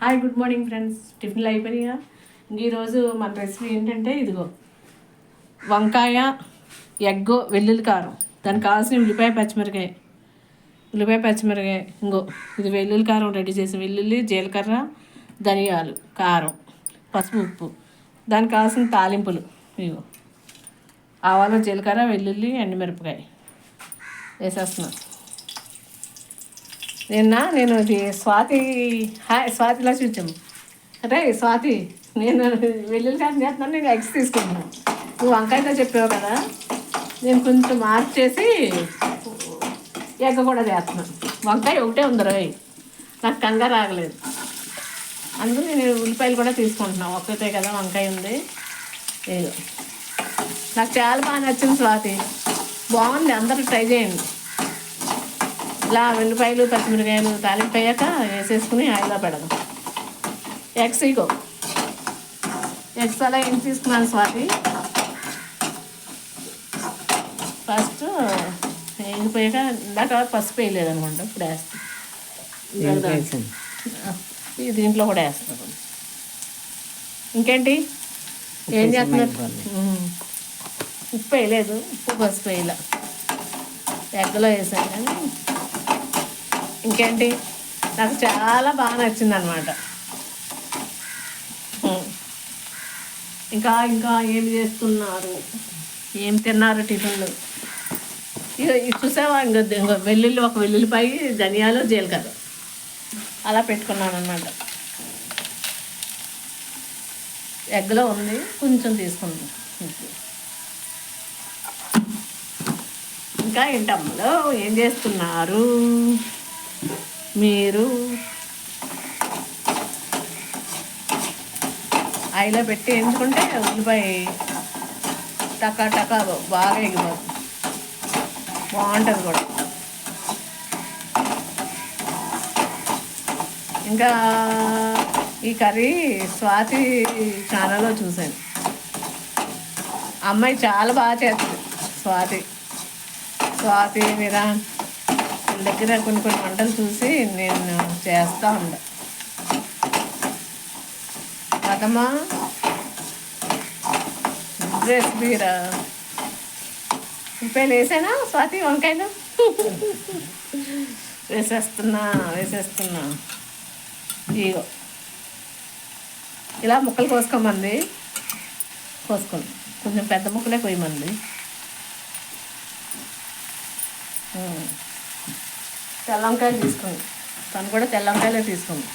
Hi good morning friends టిఫిన్లు అయిపోయినా. ఈరోజు మన రెసిపీ ఏంటంటే ఇదిగో. వంకాయ ఎగ్ వెల్లుల్లి కారం. దానికి కావాల్సిన ఉల్లిపాయ పచ్చిమిరకాయ. ఉల్లిపాయ పచ్చిమిరకాయ ఇంకో. ఇది వెల్లుల్లి కారం రెడీ చేసి వెల్లుల్లి జీలకర్ర ధనియాలు కారం పసుపు ఉప్పు. దానికి కావాల్సిన తాలింపులు ఇగో ఆవాలు జీలకర్ర వెల్లుల్లి ఎండుమిరపకాయ. వేసేస్తున్నాను నిన్న? నేను ఇది స్వాతి హాయ్ స్వాతిలా చూచాము అంటే స్వాతి నేను వెల్లుల్లి కానీ చేస్తున్నాను నేను ఎగ్స్ తీసుకున్నాను నువ్వు వంకాయతో చెప్పావు కదా నేను కొంచెం మార్చేసి ఎగ్గ కూడా చేస్తున్నాను వంకాయ ఒకటే ఉంది రోయ్ నాకు కంగారు రాగలేదు అందుకని నేను ఉల్లిపాయలు కూడా తీసుకుంటున్నాను ఒక్కతే కదా వంకాయ ఉంది. ఏదో. నాకు చాలా బాగా నచ్చింది స్వాతి. బాగుంది అందరూ ట్రై చేయండి. ఇలా వెల్లిపాయలు పచ్చిమిరకాయలు తాలింపు అయ్యాక వేసేసుకుని ఆయిల్లో పెడదాం. ఎగ్స్ ఇగో. ఎగ్స్ అలా ఏం తీసుకున్నాను స్వాతి? ఫస్ట్ వేగిపోయాక ఇందాక పసుపు వేయలేదు అనుకుంటా ఇప్పుడు వేస్తాం. ఇది దీంట్లో. కూడా వేస్తాం. ఇంకేంటి? ఏం చేస్తున్నారు. ఉప్పు వేయలేదు ఉప్పు పసుపు వేయలే. ఎగ్గలో వేసాను కానీ ఇంకేంటి? నాకు చాలా బాగా నచ్చింది అనమాట ఇంకా ఇంకా ఏమి చేస్తున్నారు? ఏం తిన్నారు టిఫిన్లు? ఇక ఇది చూసావా? ఇంకా ఇంకో వెల్లుల్లి ఒక వెల్లుల్లిపాయ ధనియాలు జీలకర్ర. అలా పెట్టుకున్నాను అనమాట ఎగ్లో ఉంది కొంచెం తీసుకుందాం. ఇంకా ఏంటమ్మలో ఏం చేస్తున్నారు? మీరు ఆయిలో పెట్టి ఎంచుకుంటే ఉల్లిపాయ టకా టకా బాగా ఎగిపోదు బాగుంటుంది కూడా. ఇంకా ఈ కర్రీ స్వాతి ఛానల్లో చూశాను. అమ్మాయి చాలా బాగా చేస్తుంది స్వాతి. స్వాతి మీరా వాళ్ళ దగ్గర కొన్ని కొన్ని వంటలు చూసి నేను చేస్తూ ఉండా. పదమా రెసిపీరా ఉప్పాయలు వేసానా స్వాతి వంకాయలు? వేసేస్తున్నా వేసేస్తున్నా. ఇగో. ఇలా ముక్కలు కోసుకోమంది. కోసుకోండి కొంచెం పెద్ద ముక్కలే కొయ్యమంది. ఉమ్. తెల్ల వంకాయలు తీసుకోండి తను కూడా తెల్ల వంకాయలే తీసుకుంది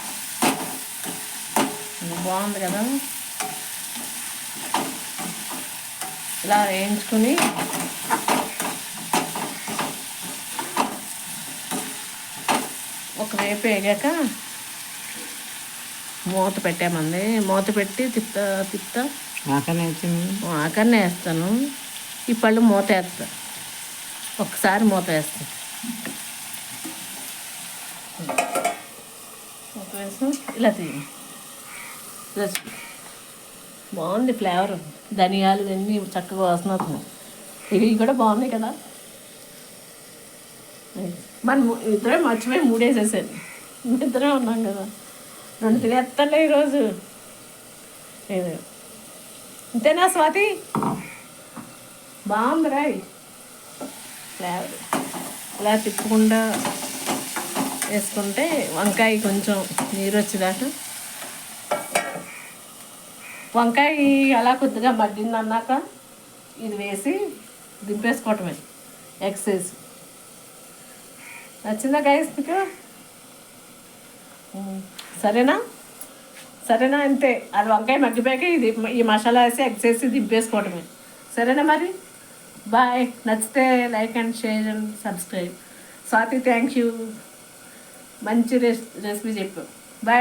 బాగుంది కదా? ఇలా వేయించుకుని ఒక వేపు వేగాక మూత పెట్టామంది మూత పెట్టి ఆకలి అవుతుంది ఆకన్నే వేస్తాను. ఈ పళ్ళు మూత వేస్తా. ఒకసారి మూత వేస్తా. ఇలా తీయ. ఇలా బాగుంది ఫ్లేవర్. ధనియాలు ఇవన్నీ చక్కగా వాసన అవుతున్నాయి ఇవి కూడా బాగున్నాయి కదా? మనం ఇద్దరే మర్చిపోయి మూడేసేసాను ఇద్దరే ఉన్నాం కదా? రెండు తినేస్తాలే ఈరోజు. ఏదో అంతేనా స్వాతి? బాగుంది రాయ్ ఫ్లేవర్. ఇలా తిప్పకుండా వేసుకుంటే వంకాయ కొంచెం నీరు వచ్చేదాకా. వంకాయ అలా కొద్దిగా మగ్గిందన్నాక ఇది వేసి దింపేసుకోవటమే ఎగ్స్ నచ్చిందా గైస్ మీకు? సరేనా? సరేనా అంతే. అది వంకాయ మగ్గిపోయాక ఇది ఈ మసాలా వేసి ఎగ్స్ వేసి దింపేసుకోవటమే. సరేనా మరి? బాయ్. నచ్చితే like and share and subscribe. Swathi thank you మంచి రెస్ రెసిపీ చెప్పు.